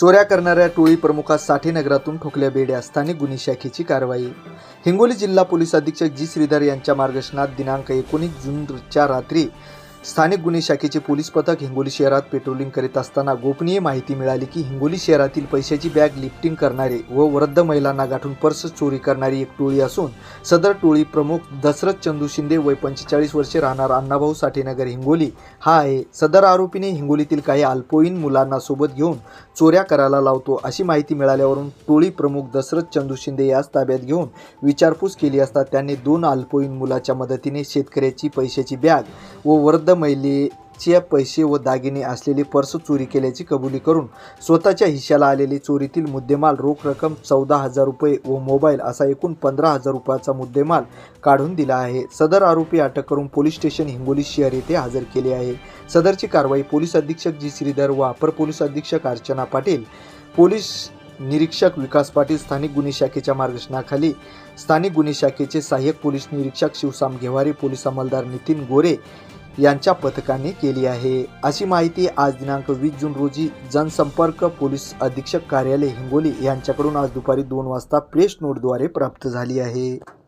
चोऱ्या करणाऱ्या टोळी प्रमुखाससाठी नगरातून ठोकल्या बेड्या स्थानिक गुन्हे शाखेची कारवाई. हिंगोली जिल्हा पोलीस अधीक्षक जी श्रीधर यांच्या मार्गदर्शनात दिनांक एकोणीस जूनच्या रात्री स्थानिक गुन्हे शाखेचे पोलीस पथक हिंगोली शहरात पेट्रोलिंग करीत असताना गोपनीय माहिती मिळाली की हिंगोली शहरातील पैशाची बॅग लिफ्टिंग करणारे व वृद्ध महिलांना गाठून पर्स चोरी करणारी एक टोळी असून सदर टोळी प्रमुख दशरथ चंदू शिंदे वय पंचेचाळीस वर्षे राहणार अण्णाभाऊ साठेनगर हिंगोली. हा आहे सदर आरोपीने हिंगोलीतील काही अल्पवयीन मुलांना सोबत घेऊन चोऱ्या करायला लावतो अशी माहिती मिळाल्यावरून टोळी प्रमुख दशरथ चंदू शिंदे यास ताब्यात घेऊन विचारपूस केली असता त्यांनी दोन अल्पवयीन मुलाच्या मदतीने शेतकऱ्याची पैशाची बॅग व वृद्ध महिलेचे पैसे व दागिने असलेली पर्स चोरी केल्याची कबुली करून स्वतःच्या हिश्याला आलेली चोरीतील मुद्देमाल रोख रक्कम चौदा हजार रुपये व मोबाईल असा एकूण पंधरा हजार रुपयाचा मुद्देमाल काढून दिला आहे. सदर आरोपी अटक करून पोलीस स्टेशन हिंगोली शहर येथे हजर केले आहे. सदरची कारवाई पोलीस अधीक्षक जी. श्रीधर व अपर पोलीस अधीक्षक अर्चना पाटील पोलीस निरीक्षक विकास पाटील स्थानिक गुन्हे शाखेच्या मार्गदर्शनाखाली स्थानिक गुन्हे शाखेचे सहाय्यक पोलीस निरीक्षक शिवसाम घेवारे पोलीस अंमलदार नितीन गोरे यांच्या पथकाने केली आहे. अशी माहिती आज दिनांक वीस जून रोजी जनसंपर्क पोलीस अधीक्षक कार्यालय हिंगोली यांच्याकडून आज दुपारी दोन वाजता प्रेस नोटद्वारे प्राप्त झाली आहे.